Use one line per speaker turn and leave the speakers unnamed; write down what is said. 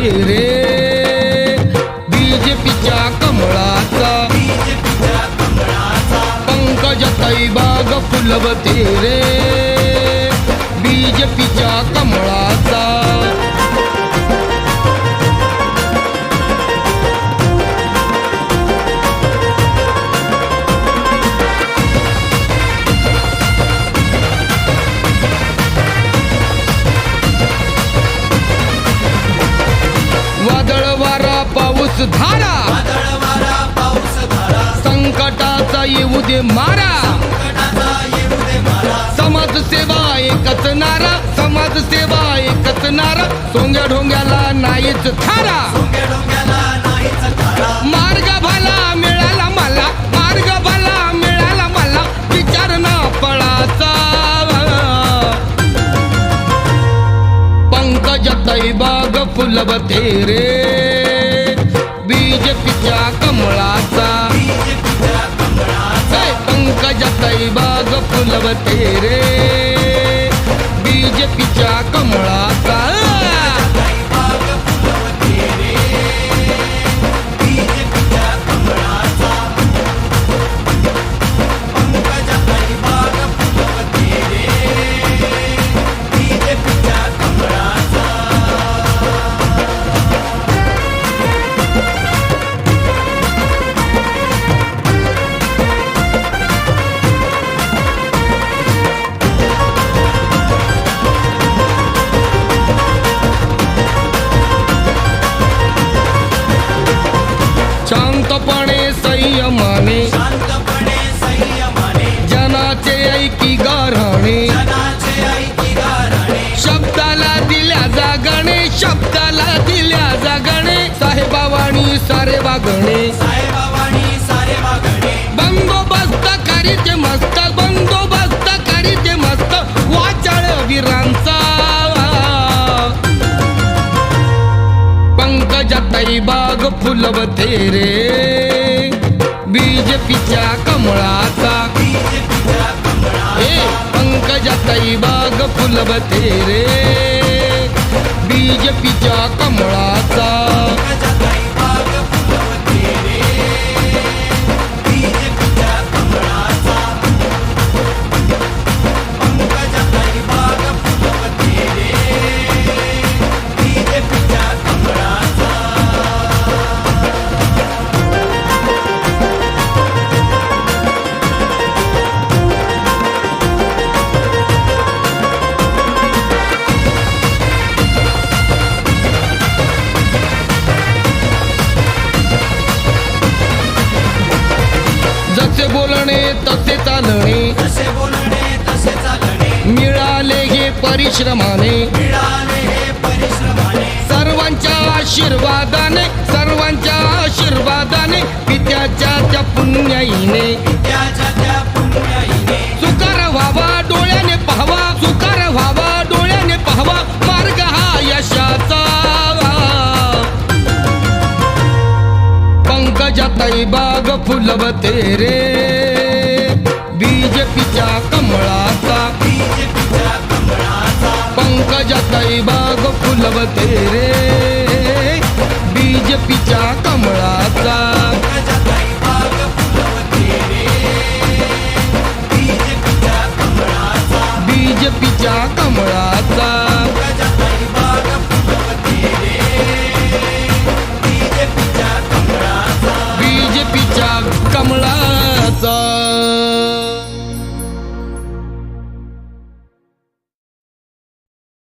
आहे रे. बीजेपीच्या कमळाचा. पंकज तैबाग फुलवते रे. बीजेपीच्या पाऊस धारा. संकटाचा येऊ दे मारा. समाजसेवा एकच नारा. समाजसेवा एकच नारा. सोंग्या ढोंग्याला नाहीच थारा. मार्ग भला मिळाला मला. मार्ग भला मिळाला मला. विचार ना पळाचा. पंकज तैबाग फुलवते रे. कमळाचा. हे पंकजताई बाग फुलवते रे. बीजेपीच्या कमळाचा. संयमाने जनाचे ऐकी गाराणे शब्दाला दिल्या जागणे शब्दाला दिल्या जागणे। साहेबावाणी सारे वागणे। बंदोबस्त करीते मस्त बंदोबस्त करीते मस्त। वाचाळ वीरांचा पंकजाताई बाग फुलवते रे। बीजेपीच्या कमळाचा. ए पंकजाताई बाग फुलबते रे. बीजेपीच्या कमळाचा. तसे चालणे. मिळाले हे परिश्रमाने. सर्वांच्या आशीर्वादाने सर्वांच्या आशीर्वादाने पित्याच्या त्या पुण्याईने. सुकार व्हावा डोळ्याने पाहावा सुकार व्हावा डोळ्याने पाहावा मार्ग हा यशाचा. पंकजाताई बाग फुलवते रे. फुलवते रे बीजपीच्या कमळाचा. बीजपीच्या कमळाचा. बीजपीच्या कमळाचा.